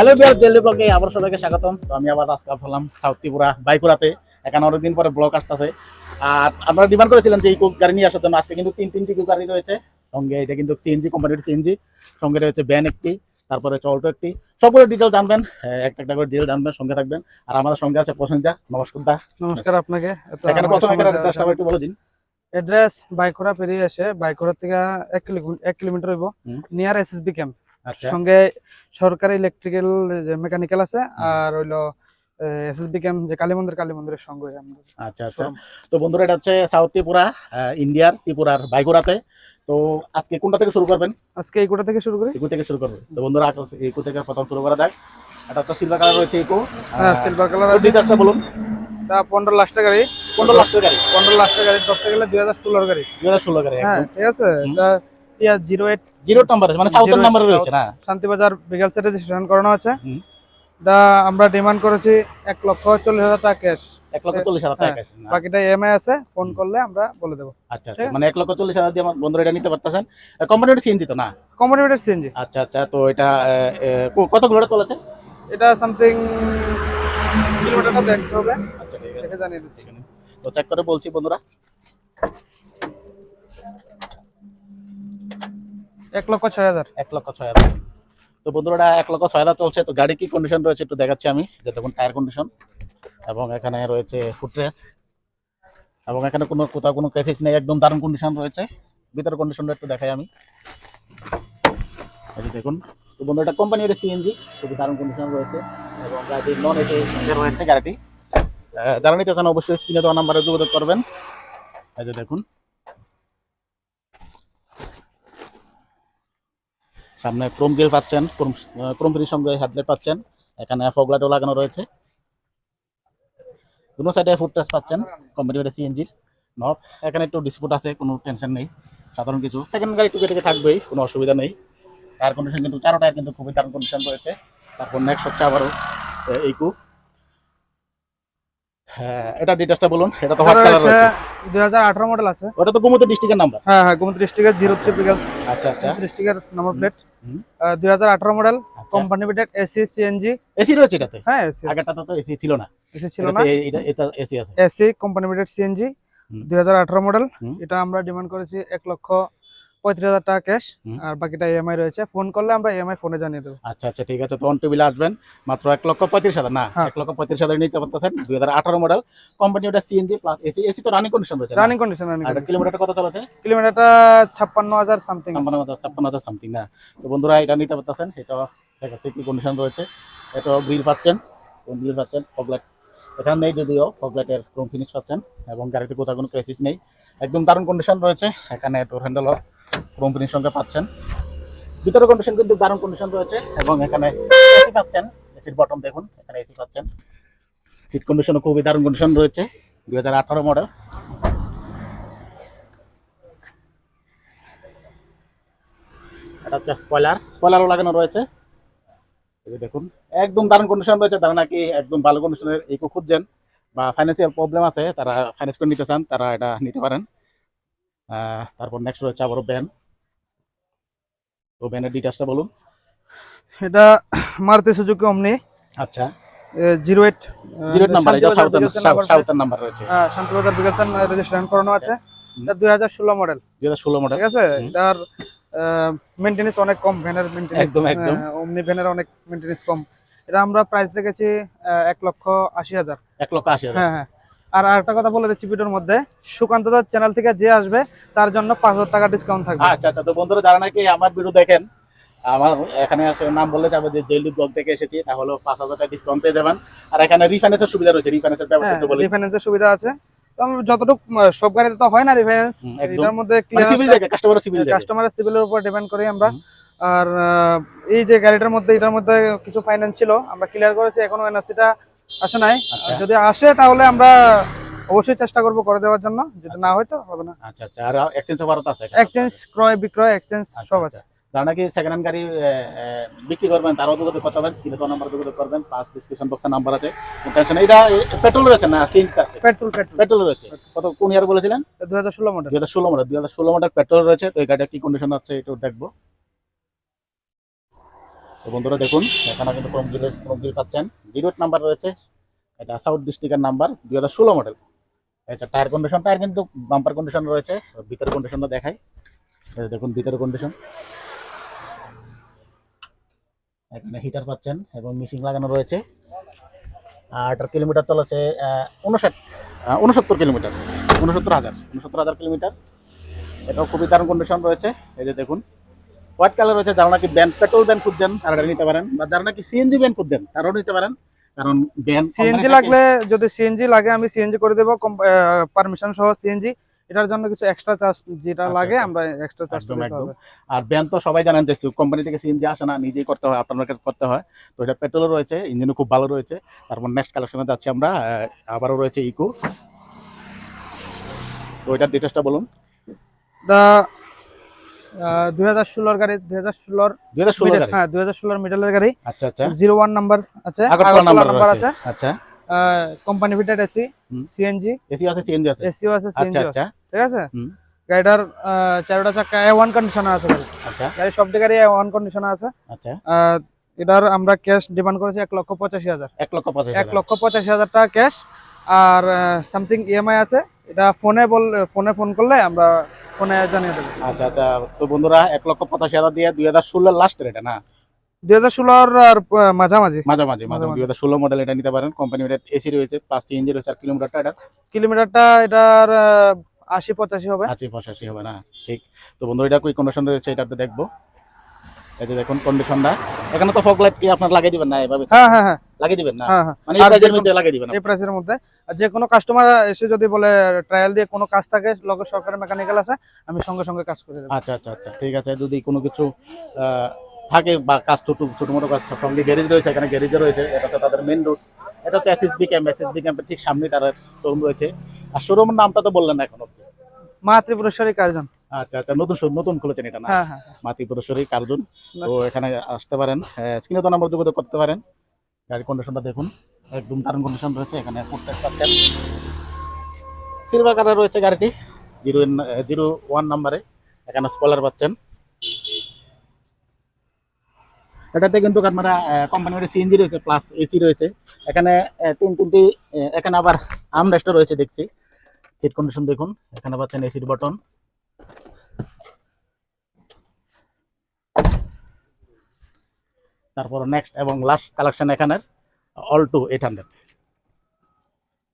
Hello বিয়ার jelly ব্লগে আবার সবাইকে স্বাগতম। তো আমি আবার আজকে হলাম সাউথ ত্রিপুরা বাইকুড়াতে এখানে অনেকদিন পরে ব্লগ আসতেছে। আর আপনারা ডিমান্ড করেছিলেন যে ইকো গাড়ি নিয়ে আসার জন্য। আজকে কিন্তু তিন তিনটি ইকো গাড়ি রয়েছে। সঙ্গে এটা কিন্তু সিএনজি কোম্পানির সিএনজি সঙ্গে রয়েছে ব্যান একটি তারপরে চল্টো একটি। সবগুলো ডিটেল জানবেন। হ্যাঁ, একটা একটা করে ডিটেল জানবেন সঙ্গে থাকবেন। আর আমাদের সঙ্গে আছে প্রসেনজা। নমস্কার দা। নমস্কার আপনাকে। এখানে প্রথমে অ্যাড্রেসটা একটু বলে দিন। অ্যাড্রেস বাইকোড়া পেরিয়ে এসে বাইকোড়া থেকে এক কিলো- এক কিলোমিটার হইব। নিয়ার এসএসবি ক্যাম্প সঙ্গে সরকারি ইলেকট্রিক্যাল যে মেকানিক্যাল আছে আর হইল এসএসবি ক্যাম্প যে কালী মন্দির কালী মন্দিরের সঙ্গে আচ্ছা আচ্ছা। তো বন্ধুরা এটা হচ্ছে সাউথ ত্রিপুরা ইন্ডিয়ার ত্রিপুরার বাইগুড়াতে তো আজকে কোনটা থেকে শুরু করবেন? আজকে থেকে শুরু করি? ইকো থেকে শুরু করবে। তো বন্ধুরা ইকো থেকে প্রথম শুরু করা যাক। এটা তো সিলভার কালার রয়েছে ইকো হ্যাঁ সিলভার কালার আছে। ডিটেলসটা বলুন? গাড়ি। গাড়ি। গাড়ি। ধরতে গেলে দুই হাজার ষোলোর গাড়ি। ষোলো গাড়ি হ্যাঁ ঠিক আছে। এটা yeah zero eight zero number মানে সাউথের নাম্বারে রয়েছে না? শান্তিবাজার বিকাল সেটে রেজিস্ট্রেশন করানো আছে। এটা আমরা ডিমান্ড করেছি এক লক্ষ চল্লিশ হাজার টাকা ক্যাশ এক লক্ষ চল্লিশ হাজার টাকা হ্যাঁ। বাকিটা ইএমআই আছে ফোন করলে আমরা বলে দেবো। আচ্ছা আচ্ছা মানে এক লক্ষ চল্লিশ হাজার দিয়ে আমার বন্ধুরা এটা নিতে পারতেছেন। কোম্পানিটা সিএনজি তো না? কমোডিটেড সিএনজি আচ্ছা আচ্ছা তো এটা কত কিলোমিটার চলেছে এটা সামথিং কিলোমিটারটা দেখতে হবে। আচ্ছা ঠিক আছে। জানিয়ে দিচ্ছি। তো চেক করে বলছি বন্ধুরা। এক লক্ষ ছয় হাজার। এক লক্ষ ছয় হাজার। তো বন্ধুরা, এক লক্ষ ছয় হাজার চলছে। তো গাড়ি কি কন্ডিশন রয়েছে একটু দেখাচ্ছি আমি। যে দেখুন টায়ার কন্ডিশন এবং এখানে রয়েছে ফুটরেস এবং এখানে কোনো, কোথাও কোনো ক্রেসিস নেই। একদম দারুণ কন্ডিশন রয়েছে। ভিতর কন্ডিশনটা একটু দেখাই আমি। এই দেখুন। তো বন্ধু এটা কোম্পানির সিএনজি খুবই দারুণ কন্ডিশন রয়েছে। এবং গাড়িটির নন এসে রয়েছে গাড়িটি। যারা নিতে চান অবশ্যই স্ক্রিনে দেওয়া নাম্বারে যোগাযোগ করবেন। এই যে দেখুন। সামনে ক্রোম গিল পাচ্ছেন ক্রোম ক্রোম সঙ্গে হেডলাইট পাচ্ছেন। এখানে ফগলাইটও লাগানো রয়েছে। দুটো সাইডে ফুড টাচ পাচ্ছেন কোম্পানির সিএনজির নট এখানে একটু ডিসপুট আছে কোনো টেনশন নেই সাধারণ কিছু। সেকেন্ড গাড়ি টুকে থেকে থাকবেই কোনো অসুবিধা নেই। টায়ার কন্ডিশন কিন্তু চারো টায়ার কিন্তু খুবই দারুণ কন্ডিশন রয়েছে। তারপর নেক্সট হচ্ছে আবারও এইকু হ্যাঁ এটা ডিটেলসটা বলুন এটা তো হোয়াইট কালার রয়েছে দুই হাজার আঠারো মডেল আছে। ওটা তো গোমতী ডিস্ট্রিক্টের নাম্বার হ্যাঁ হ্যাঁ গোমতী ডিস্ট্রিক্টের জিরো থ্রি আচ্ছা আচ্ছা। ডিস্ট্রিক্টের নম্বর প্লেট। দুই হাজার আঠারো model company fitted AC CNG AC রয়েছে এটাতে? হ্যাঁ এসি আগেরটা তো এসি ছিল না। এসি ছিল না। এটা এটা এসি আছে। AC company fitted CNG. দুই হাজার আঠারো মডেল এটা আমরা ডিমান্ড করেছি এক লক্ষ পঁয়ত্রিশ হাজার টাকা ক্যাশ আর বাকিটা ইএমআই রয়েছে। ফোন করলে আমরা ইএমআই ফোনে জানিয়ে দেবো। আচ্ছা আচ্ছা ঠিক আছে। তো অন টেবিলে আসবেন। মাত্র এক লক্ষ পঁয়ত্রিশ হাজার। না হ্যাঁ। এক লক্ষ পঁয়ত্রিশ হাজার নিতে পারতেছেন। দুই হাজার আঠারো মডেল কোম্পানি ওটা সিএনজি প্লাস এসি এসি তো রানিং কন্ডিশন রয়েছে রানিং কন্ডিশন রানিং কিলোমিটার কত চলেছে? কিলোমিটারটা ছাপ্পান্ন হাজার সামথিং ছাপ্পান্ন হাজার ছাপ্পান্ন হাজার সামথিং না? তো বন্ধুরা এটা নিতে পারতেছেন। এটা দেখাচ্ছে কি কন্ডিশন রয়েছে। এটা গ্রিল পাচ্ছেন। গ্রিল পাচ্ছেন? ফগলাইট। নেই যদিও ফগলাইটের ক্রোম ফিনিশ পাচ্ছেন। এবং গাড়িতে কোথাও কোনো ক্রেসিস নেই। একদম দারুণ কন্ডিশন রয়েছে। এখানে ডোর হ্যান্ডেলও ক্রোম ফিনিশ সঙ্গে পাচ্ছেন। ভিতরে কন্ডিশন কিন্তু দারুণ কন্ডিশন রয়েছে এবং এখানে এসি পাচ্ছেন। এসির বটম দেখুন, এখানে এসি পাচ্ছেন। সিট কন্ডিশনও খুবই দারুণ কন্ডিশন রয়েছে, দুই হাজার আঠারো মডেল এটা হচ্ছে স্পয়লার স্পয়লারও লাগানো রয়েছে। এই দেখুন, একদম দারুণ কন্ডিশন রয়েছে। তারা নাকি একদম ভালো কন্ডিশনের ইকো খুঁজছেন বা ফাইন্যান্সিয়াল প্রবলেম আছে, তারা ফাইন্যান্স করে নিতে চান, তারা এটা নিতে পারেন। তারপর নেক্সট রয়েছে আবারও ব্যান তো ব্যানের ডিটেলসটা বলুন। এটা মারুতি সুজুকি অমনি আচ্ছা। জিরো এইট জিরো নাম্বার এটা সাউথের সাউথের নাম্বার রয়েছে। শান্তিবাজার বিকাশন রেজিস্ট্রেশন করানো আছে। এটা মডেল মডেল ঠিক আছে। এটার অনেক কম ভ্যানের মেনটেন্স একদম, একদম। অমনি ভ্যানের অনেক কম। এটা আমরা প্রাইস রেখেছি এক লক্ষ আশি হাজার। এক লক্ষ আশি হাজার। হ্যাঁ হ্যাঁ। আর আরেকটা কথা বলে দিচ্ছি ভিডিওর মধ্যে সুকান্ত দাস চ্যানেল থেকে যে আসবে তার জন্য পাঁচ হাজার টাকা ডিসকাউন্ট থাকবে। আচ্ছা আচ্ছা তো বন্ধুরা যারা নাকি আমার ভিডিও দেখেন আমার এখানে নাম বললে যাবে যে ডেইলি ব্লগ থেকে এসেছি তাহলে পাঁচ হাজার টাকা ডিসকাউন্ট পেয়ে যাবেন। আর এখানে রিফাইন্যান্সের সুবিধা রয়েছে রিফাইন্যান্সের হ্যাঁ ব্যাপারটা একটু বলি। রিফাইন্যান্সের সুবিধা আছে। যতটুকু সব গাড়িতে তো হয় না রিফাইন্যান্স এটার মধ্যে কাস্টমারের সিভিলের উপর ডিপেন্ড করি আমরা। আর এই যে গাড়িটার মধ্যে এটার মধ্যে কিছু ফাইন্যান্স ছিল আমরা ক্লিয়ার করেছি এখনও এনআরসিটা আসে নাই? আচ্ছা। যদি আসে তাহলে আমরা অবশ্যই চেষ্টা করব করে দেওয়ার জন্য। যদি না হয় তো হবে না। আচ্ছা আচ্ছা। আর এক্সচেঞ্জ অফারও আছে এক্সচেঞ্জ ক্রয় বিক্রয় এক্সচেঞ্জ আচ্ছা, সব আচ্ছা। আছে। যারা নাকি সেকেন্ড হ্যান্ড গাড়ি বিক্রি করবেন তারাও যোগাযোগ করতে পারেন স্ক্রিনে তো নাম্বার যোগাযোগ করবেন পাঁচ ডিসক্রিপশন বক্সে নাম্বার আছে। টেনশন এটা পেট্রোল রয়েছে না? সিএনজি আছে? পেট্রোল পেট্রোল পেট্রোল রয়েছে। কত কোন ইয়ার বলেছিলেন? দু হাজার ষোলো মডেল দুই হাজার ষোলো মডেল দুই হাজার ষোলো মডেল পেট্রোল রয়েছে। তো এই গাড়িটা কি কন্ডিশন আছে একটু দেখব। তো বন্ধুরা দেখুন, এখানে কিন্তু ক্রোম গ্রিল ক্রোম গ্রিল পাচ্ছেন। জিরো নাম্বার রয়েছে। এটা সাউথ ডিস্ট্রিক্টের নাম্বার দুই হাজার ষোলো মডেল এটা টায়ার কন্ডিশন টায়ার কিন্তু বাম্পার কন্ডিশন রয়েছে। ভিতরের কন্ডিশনটা দেখাই। দেখুন, ভিতরের কন্ডিশন এখানে হিটার পাচ্ছেন এবং মিশিং লাগানো রয়েছে। আর কিলোমিটার চলেছে উনষাট উনসত্তর কিলোমিটার উনসত্তর হাজার উনসত্তর হাজার কিলোমিটার এটাও খুবই দারুণ কন্ডিশন রয়েছে। এই যে দেখুন হোয়াইট কালার রয়েছে যারা নাকি ব্যান পেট্রোল ব্যান খুঁজছেন? তারা নিতে পারেন। বা যারা নাকি সিএনজি ব্যান খুঁজছেন? তারাও নিতে পারেন। কারণ ব্যান সিএনজি লাগলে যদি সিএনজি লাগে আমি সিএনজি করে দেবো। পারমিশন সহ সিএনজি এটার জন্য কিছু এক্সট্রা চার্জ যেটা আচ্ছা, লাগে আচ্ছা। আমরা এক্সট্রা চার্জ একদম, একদম। আর ব্যান তো সবাই জানেন যে কোম্পানি থেকে সিএনজি আসে না নিজেই করতে হয় আপনার কাছে করতে হয়। তো এটা পেট্রোলও রয়েছে ইঞ্জিনও খুব ভালো রয়েছে। তারপর নেক্সট কালেকশনে যাচ্ছি আমরা আবারও রয়েছে ইকো তো এটার ডিটেলসটা বলুন। দুই হাজার ষোলোর গাড়ি দুই হাজার ষোলোর দুই হাজার ষোলো হ্যাঁ দুই হাজার ষোলোর মিডলের গাড়ি। আচ্ছা আচ্ছা। জিরো ওয়ান নাম্বার আছে নাম্বার নাম্বার আছে। আচ্ছা। Company fitted AC CNG AC আছে সিএনজি আছে। এসিও আছে আচ্ছা সিএনজি আচ্ছা ঠিক আছে? গাড়িটার চারোটা চাকা এ ওয়ান কন্ডিশনে আছে গাড়ি আচ্ছা। গাড়ি সবটি গাড়ি এ ওয়ান কন্ডিশনে আছে। আচ্ছা। এটার আমরা ক্যাশ ডিমান্ড করেছি এক লক্ষ পঁচাশি হাজার। এক লক্ষ পঁচাশি এক লক্ষ পঁচাশি হাজার টাকা ক্যাশ আর সামথিং ইএমআই আছে। এটা ফোনে বল ফোনে ফোন করলে আমরা ফোনে জানিয়ে দেবো। আচ্ছা আচ্ছা। তো বন্ধুরা এক লক্ষ পঁচাশি হাজার দিয়ে দুই হাজার ষোলোর লাস্টের এটা না? দুই হাজার ষোলোর আর মাঝামাঝি। মাঝামাঝি মাঝামাঝি। দুই হাজার ষোলো মডেল এটা নিতে পারেন। কোম্পানি এসি রয়েছে প্লাস সিএনজি রয়েছে আর কিলোমিটারটা এটা? কিলোমিটারটা এটার আশি পঁচাশি হবে। আশি পঁচাশি হবে না? ঠিক। তো বন্ধু এটা কুই কন্ডিশন রয়েছে? এটা দেখব। এই যে দেখুন কন্ডিশনটা এখানে তো ফগ লাইট কি আপনার লাগিয়ে দিবেন না এভাবে হ্যাঁ হ্যাঁ হ্যাঁ। লাগিয়ে দিবেন না? হ্যাঁ হ্যাঁ। মানে এই যে মধ্যে লাগিয়ে দিবেন এই প্রাইসের মধ্যে। যে কোনো কাস্টমার এসে যদি বলে ট্রায়াল দিয়ে কোনো কাজ থাকে লগে সরকারি মেকানিক্যাল আছে আমি সঙ্গে সঙ্গে কাজ করে দেবো। আচ্ছা আচ্ছা আচ্ছা ঠিক আছে। যদি কোনো কিছু থাকে বা কাজ ছোট ছোট মোটো কাজ সঙ্গে গ্যারেজ রয়েছে এখানে গ্যারেজে রয়েছে এটা হচ্ছে তাদের মেন রোড এটা হচ্ছে এসএসবি ক্যাম্প এসএসবি ক্যাম্পের ঠিক সামনে তার শোরুম রয়েছে। আর শোরুমের নামটা তো বললেন না এখনও মা ত্রিপুরেশ্বরী কার্জন। আচ্ছা আচ্ছা নতুন নতুন খুলেছেন এটা না? হ্যাঁ। মাতিপুরেশ্বরী কার্জুন। তো এখানে আসতে পারেন। স্ক্রিনে তো নাম্বার যোগাযোগ করতে পারেন। গাড়ির কন্ডিশনটা দেখুন। একদম দারুণ কন্ডিশন রয়েছে এখানে পাচ্ছেন সিলভার কালার রয়েছে গাড়িটি। জিরো জিরো ওয়ান নাম্বারে এখানে স্পলার পাচ্ছেন। এটাতে কিন্তু আপনারা কোম্পানির সিএনজি রয়েছে প্লাস এসি রয়েছে। এখানে তিন তিনটি এখানে আবার আর্মরেস্টও রয়েছে দেখছি। সিট কন্ডিশন দেখুন। এখানে পাচ্ছেন এসির বটন তারপর নেক্সট এবং লাস্ট কালেকশন এখানে অল টু এইট হান্ড্রেড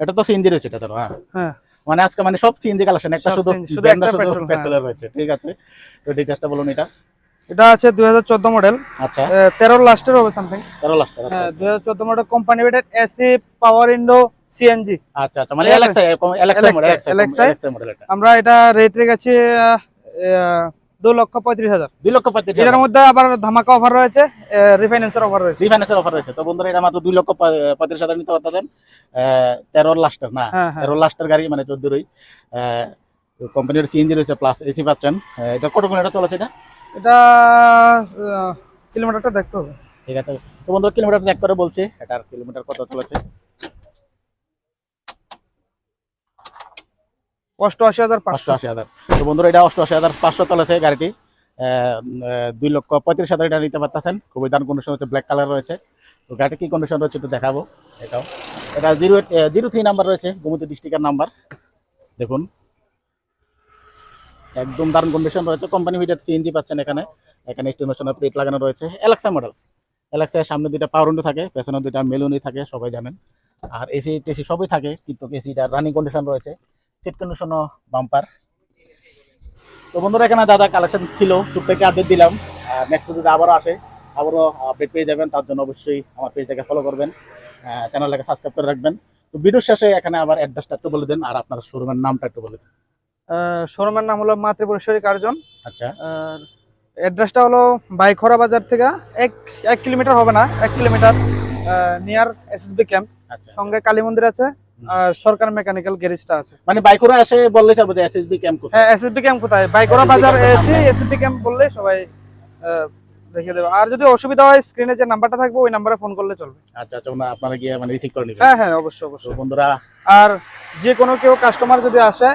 এটা তো সিএনজি রয়েছে এটা তো হ্যাঁ। হ্যাঁ। মানে আজকে মানে সব সিএনজি কালেকশন একটা শুধু শুধু petrol, হ্যাঁ। পেট্রোলের রয়েছে ঠিক আছে? তো ডিটেলসটা বলুন এটা। এটা আছে দুই হাজার চোদ্দ মডেল আচ্ছা। তেরো লাস্টের হবে সামথিং তেরো লাস্ট আচ্ছা হ্যাঁ আচ্ছা। দুই হাজার চোদ্দ model company fitted AC power Indo CNG আচ্ছা আচ্ছা মানে। LXI LXI model LXI model এটা। আমরা এটা রেট রেখেছি দু লক্ষ পঁয়ত্রিশ হাজার। দুই লক্ষ পঁয়ত্রিশ এটার মধ্যে আবার ধামাকা অফার রয়েছে রিফাইন্যান্সের অফার রয়েছে। রিফাইন্যান্সের অফার রয়েছে। তো বন্ধুরা এটা মাত্র দুই লক্ষ পঁয়ত্রিশ হাজার নিতে পারতেছেন। তেরো লাস্টের না হ্যাঁ হ্যাঁ। তেরো লাস্টের গাড়ি মানে চোদ্দোরই কোম্পানির সিএনজি রয়েছে প্লাস এসি পাচ্ছেন। এটা কত কিলোমিটার চলেছে এটা? এটা আহ, কিলোমিটারটা দেখতে হবে। ঠিক আছে। তো বন্ধুরা কিলোমিটার চেক করে বলছি এটার কিলোমিটার কত চলেছে? অষ্টআশি হাজার পাঁচশো। আশি হাজার। তো বন্ধুরা অষ্টআশি হাজার পাঁচশো গাড়িটি। দুই লক্ষ পঁয়ত্রিশ হাজার এটা নিতে পারতেছেন। খুবই দারুণ কন্ডিশন ব্ল্যাক কালার রয়েছে। কন্ডিশন রয়েছে দেখাবো। এটা জিরো জিরো থ্রি নাম্বার রয়েছে নাম্বার। দেখুন। একদম কন্ডিশন রয়েছে। পাচ্ছেন এখানে। এখানে প্লেট লাগানো রয়েছে। মডেল সামনে দুইটা পাওয়ার থাকে, পেছনে দুইটা মেলুনি থাকে, সবাই জানেন। আর এসি টেসি সবই থাকে, কিন্তু এসিটা রানিং কন্ডিশন রয়েছে। সিট কন্ডিশনও বাম্পার তো বন্ধুরা এখানে দাদা কালেকশন ছিল টুকটাকে আপডেট দিলাম। নেক্সট যদি আবারও আসে আবারও আপডেট পেয়ে যাবেন তার জন্য অবশ্যই আমার পেজটাকে ফলো করবেন। চ্যানেলটাকে সাবস্ক্রাইব করে রাখবেন। তো ভিডিওর শেষে এখানে আবার অ্যাড্রেসটা একটু বলে দেন আর আপনার শোরুমের নামটা একটু বলে দেন। শোরুমের নাম হলো মা ত্রিপুরেশ্বরী কার্জন। আচ্ছা। অ্যাড্রেসটা হলো বাইখরা বাজার থেকে এক এক কিলোমিটার হবে না এক কিলোমিটার নিয়ার এসএসবি ক্যাম্প আচ্ছা। সঙ্গে কালী মন্দির আছে। সরকার মেকানিক্যাল গ্যারেজটা আছে। মানে বাইকরা এসে বললে যে এসএসবি ক্যাম্প কোথায়? হ্যাঁ এসএসবি ক্যাম্প কোথায়? বাইকরা বাজার এসে এসএসবি ক্যাম্প বললে সবাই দেখিয়ে দেবে। আর যদি অসুবিধা হয় স্ক্রিনে যে নাম্বারটা থাকবে ওই নাম্বারে ফোন করলে চলবে। আচ্ছা আচ্ছা আপনারা গিয়ে মানে রিসিভ করে নেবেন। হ্যাঁ হ্যাঁ অবশ্যই অবশ্যই। বন্ধুরা আর যে কোনো কেউ কাস্টমার যদি আসে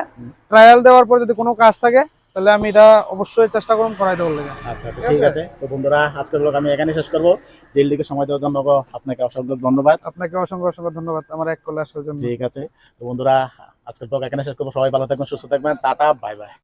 ট্রায়াল দেওয়ার পর যদি কোনো কাজ থাকে তাহলে আমি এটা অবশ্যই চেষ্টা করুন করাই দেওয়ার লেগে। আচ্ছা আচ্ছা ঠিক। আছে? তো বন্ধুরা আজকের ব্লগ আমি এখানে শেষ করব। জেল দিকে সময় দেওয়ার জন্য আপনাকে অসংখ্য ধন্যবাদ। আপনাকে অসংখ্য অসংখ্য ধন্যবাদ। আমার এক কলে আসার জন্য। ঠিক আছে। তো বন্ধুরা আজকের ব্লগ এখানে শেষ করব। সবাই ভালো থাকবেন সুস্থ থাকবেন। Tata bye bye.